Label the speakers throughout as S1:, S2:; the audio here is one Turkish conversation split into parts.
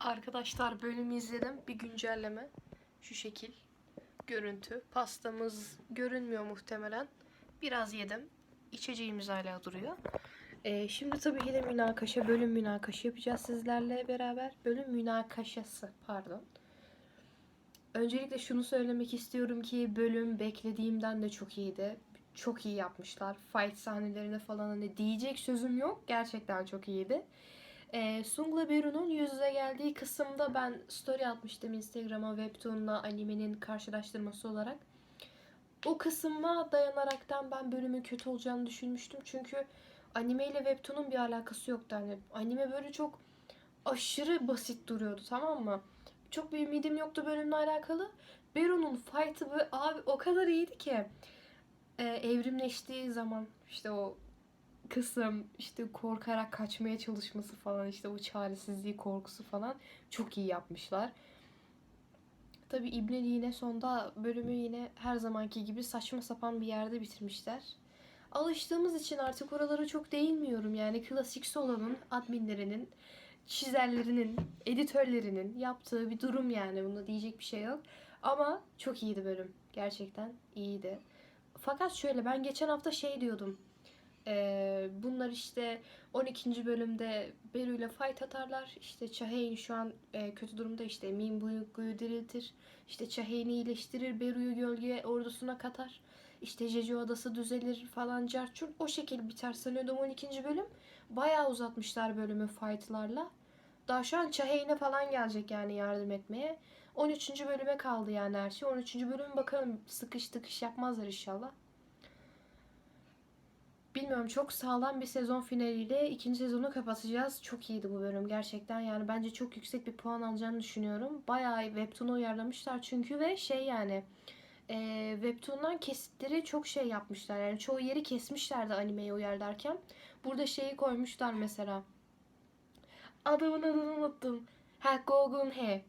S1: Arkadaşlar bölümü izledim. Bir güncelleme. Şu şekil. Görüntü. Pastamız görünmüyor muhtemelen. Biraz yedim. İçeceğimiz hala duruyor. Ee, şimdi tabii ki de münakaşa, bölüm münakaşa yapacağız sizlerle beraber. Bölüm münakaşası, pardon. Öncelikle şunu söylemek istiyorum ki bölüm beklediğimden de çok iyiydi. Çok iyi yapmışlar. Fight sahnelerine falan hani diyecek sözüm yok. Gerçekten çok iyiydi. Ee, Sungla Beru'nun yüz yüze geldiği kısımda ben story atmıştım Instagram'a Webtoon'la animenin karşılaştırması olarak. O kısma dayanaraktan ben bölümün kötü olacağını düşünmüştüm. Çünkü anime ile Webtoon'un bir alakası yoktu. Hani anime böyle çok aşırı basit duruyordu tamam mı? Çok bir ümidim yoktu bölümle alakalı. Beru'nun fight'ı abi o kadar iyiydi ki. Ee, evrimleştiği zaman işte o kısım işte korkarak kaçmaya çalışması falan işte o çaresizliği korkusu falan çok iyi yapmışlar. Tabi İbneli yine sonda bölümü yine her zamanki gibi saçma sapan bir yerde bitirmişler. Alıştığımız için artık oralara çok değinmiyorum yani klasik Solo'nun adminlerinin, çizerlerinin, editörlerinin yaptığı bir durum yani bunda diyecek bir şey yok. Ama çok iyiydi bölüm. Gerçekten iyiydi. Fakat şöyle ben geçen hafta şey diyordum. Ee, bunlar işte 12. bölümde Beru ile fight atarlar. İşte Chahain şu an e, kötü durumda işte Min Buyukgu'yu diriltir. İşte Chahain'i iyileştirir. Beru'yu gölge ordusuna katar. İşte Jeju adası düzelir falan carçur. O şekil biter sanıyordum 12. bölüm. Bayağı uzatmışlar bölümü fightlarla. Daha şu an Chahain'e falan gelecek yani yardım etmeye. 13. bölüme kaldı yani her şey. 13. bölüm bakalım sıkış tıkış yapmazlar inşallah. Bilmiyorum çok sağlam bir sezon finaliyle ikinci sezonu kapatacağız. Çok iyiydi bu bölüm gerçekten. Yani bence çok yüksek bir puan alacağını düşünüyorum. Bayağı Webtoon'u uyarlamışlar çünkü ve şey yani e, Webtoon'dan kesitleri çok şey yapmışlar. Yani çoğu yeri kesmişlerdi animeyi uyarlarken. Burada şeyi koymuşlar mesela. Adamın adını unuttum. Ha Gogun He.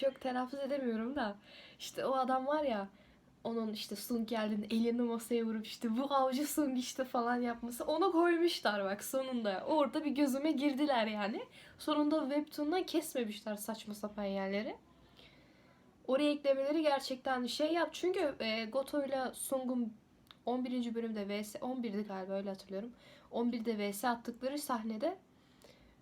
S1: Çok telaffuz edemiyorum da. İşte o adam var ya onun işte Sung geldiğinde elini masaya vurup işte bu avcı Sung işte falan yapması onu koymuşlar bak sonunda. Orada bir gözüme girdiler yani. Sonunda Webtoon'dan kesmemişler saçma sapan yerleri. Oraya eklemeleri gerçekten şey yap. Çünkü e, Goto ile Sung'un 11. bölümde vs 11'di galiba öyle hatırlıyorum. 11'de vs attıkları sahnede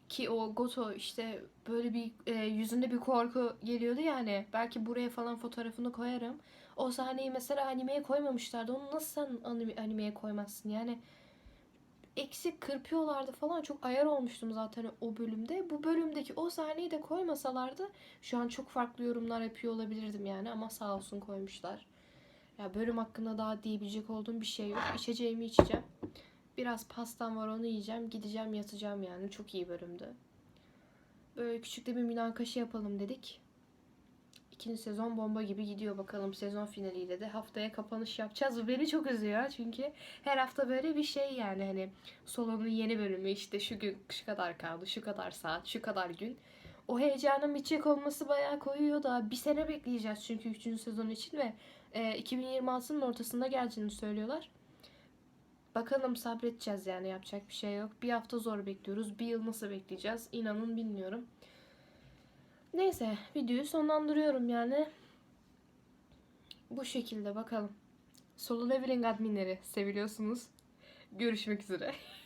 S1: ki o Goto işte böyle bir e, yüzünde bir korku geliyordu yani. Belki buraya falan fotoğrafını koyarım. O sahneyi mesela animeye koymamışlardı. Onu nasıl sen anime, animeye koymazsın? Yani eksik kırpıyorlardı falan. Çok ayar olmuştum zaten o bölümde. Bu bölümdeki o sahneyi de koymasalardı şu an çok farklı yorumlar yapıyor olabilirdim yani. Ama sağ olsun koymuşlar. Ya bölüm hakkında daha diyebilecek olduğum bir şey yok. İçeceğimi içeceğim. Biraz pastam var onu yiyeceğim. Gideceğim yatacağım yani. Çok iyi bölümdü. Böyle küçük de bir münakaşa yapalım dedik. İkinci sezon bomba gibi gidiyor bakalım sezon finaliyle de haftaya kapanış yapacağız. Bu beni çok üzüyor çünkü her hafta böyle bir şey yani hani Solo'nun yeni bölümü işte şu gün şu kadar kaldı, şu kadar saat, şu kadar gün. O heyecanın bitecek olması bayağı koyuyor da bir sene bekleyeceğiz çünkü 3. sezon için ve e, 2026'nın ortasında geleceğini söylüyorlar. Bakalım sabredeceğiz yani yapacak bir şey yok. Bir hafta zor bekliyoruz. Bir yıl nasıl bekleyeceğiz? İnanın bilmiyorum. Neyse videoyu sonlandırıyorum yani. Bu şekilde bakalım. Solo Leveling adminleri seviliyorsunuz. Görüşmek üzere.